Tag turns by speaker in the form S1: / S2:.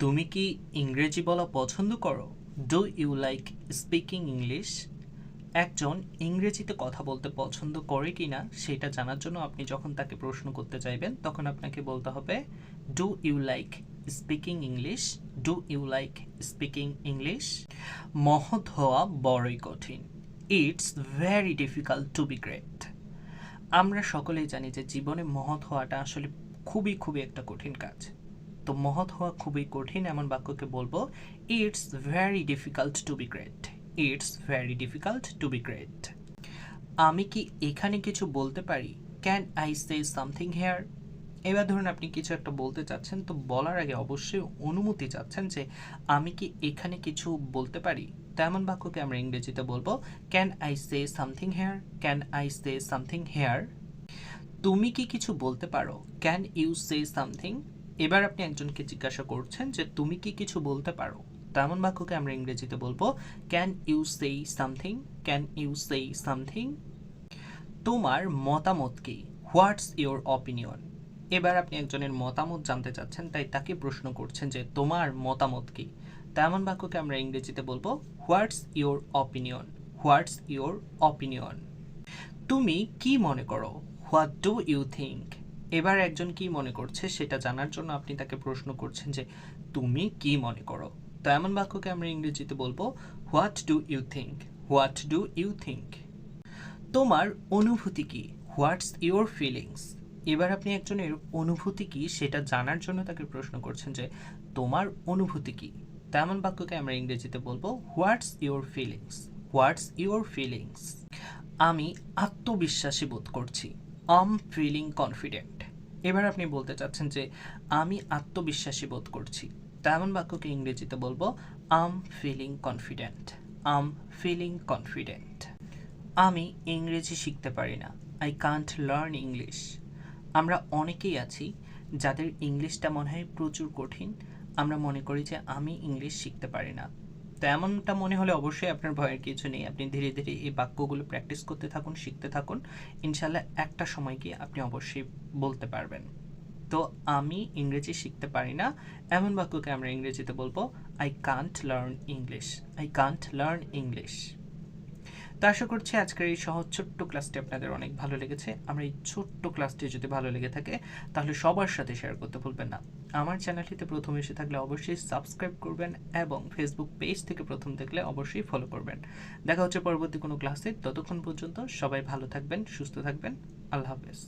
S1: তুমি কি ইংরেজি বলা পছন্দ করো? Do you like speaking English একজন ইংরেজিতে কথা বলতে পছন্দ করে কি না সেটা জানার জন্য আপনি যখন তাকে প্রশ্ন করতে চাইবেন, তখন আপনাকে বলতে হবে do you like speaking English do you like speaking English মহৎ হওয়া বড়ই কঠিন। It's very difficult to be great আমরা সকলেই জানি যে জীবনে মহৎ হওয়াটা আসলে খুবই খুবই একটা কঠিন কাজ। তো মহৎ হওয়া খুবই কঠিন এমন বাক্যকে বলব it's very difficult to be great it's very difficult to be great আমি কি এখানে কিছু বলতে পারি? Can I say something here এবার ধরুন আপনি কিছু একটা বলতে চাচ্ছেন, তো বলার আগে অবশ্যই অনুমতি চাচ্ছেন যে আমি কি এখানে কিছু বলতে পারি? তেমন বাক্যকে আমরা ইংরেজিতে বলব can I say something here can I say something here তুমি কি কিছু বলতে পারো? ক্যান ইউ সে সামথিং এবার আপনি একজনকে জিজ্ঞাসা করছেন যে তুমি কি কিছু বলতে পারো? তেমন বাক্যকে আমরা ইংরেজিতে বলব can you say something can you say something তোমার মতামত কি? হোয়াটস ইওর অপিনিয়ন এবার আপনি একজনের মতামত জানতে চাচ্ছেন, তাই তাকে প্রশ্ন করছেন যে তোমার মতামত কি? তেমন বাক্যকে আমরা ইংরেজিতে বলব what's your opinion what's your opinion তুমি কি মনে করো? হোয়াট ডু ইউ থিঙ্ক এবার একজন কি মনে করছে সেটা জানার জন্য আপনি তাকে প্রশ্ন করছেন যে, তুমি কি মনে করো? তো এমন বাক্যকে আমরা ইংরেজিতে বলব what do you think what do you think তোমার অনুভূতি কি? হোয়াটস ইউর ফিলিংস এবার আপনি একজনের অনুভূতি কি সেটা জানার জন্য তাকে প্রশ্ন করছেন যে, তোমার অনুভূতি কি? তেমন বাক্যকে আমরা ইংরেজিতে বলব what's your feelings what's your feelings আমি আত্মবিশ্বাসী বোধ করছি। আম ফিলিং কনফিডেন্ট এবার আপনি বলতে চাচ্ছেন যে, আমি আত্মবিশ্বাসী বোধ করছি। তেমন বাক্যকে ইংরেজিতে বলব I'm feeling confident I'm feeling confident আমি ইংরেজি শিখতে পারি না। আই কান্ট লার্ন ইংলিশ আমরা অনেকেই আছি যাদের ইংলিশটা মনে হয় প্রচুর কঠিন। আমরা মনে করি যে, আমি ইংলিশ শিখতে পারি না। তো এমনটা মনে হলে অবশ্যই আপনার ভয়ের কিছু নেই। আপনি ধীরে ধীরে এই বাক্যগুলো প্র্যাকটিস করতে থাকুন, শিখতে থাকুন। ইনশাল্লাহ একটা সময় গিয়ে আপনি অবশ্যই বলতে পারবেন। তো আমি ইংরেজি শিখতে পারি না। এমন বাক্যকে আমরা ইংরেজিতে বলব I can't learn English I can't learn English তো আশা করছি আজকের এই সহজ ছোট্ট ক্লাসটি আপনাদের অনেক ভালো লেগেছে। আমার এই ছোট্ট ক্লাসটি যদি ভালো লেগে থাকে, তাহলে সবার সাথে শেয়ার করতে ভুলবেন না। আমার চ্যানেলটিতে প্রথম এসে থাকলে অবশ্যই সাবস্ক্রাইব করবেন এবং ফেসবুক পেজ থেকে প্রথম দেখলে অবশ্যই ফলো করবেন। দেখা হচ্ছে পরবর্তী কোনো ক্লাসে ততক্ষণ পর্যন্ত সবাই ভালো থাকবেন, সুস্থ থাকবেন। আল্লাহ হাফেজ।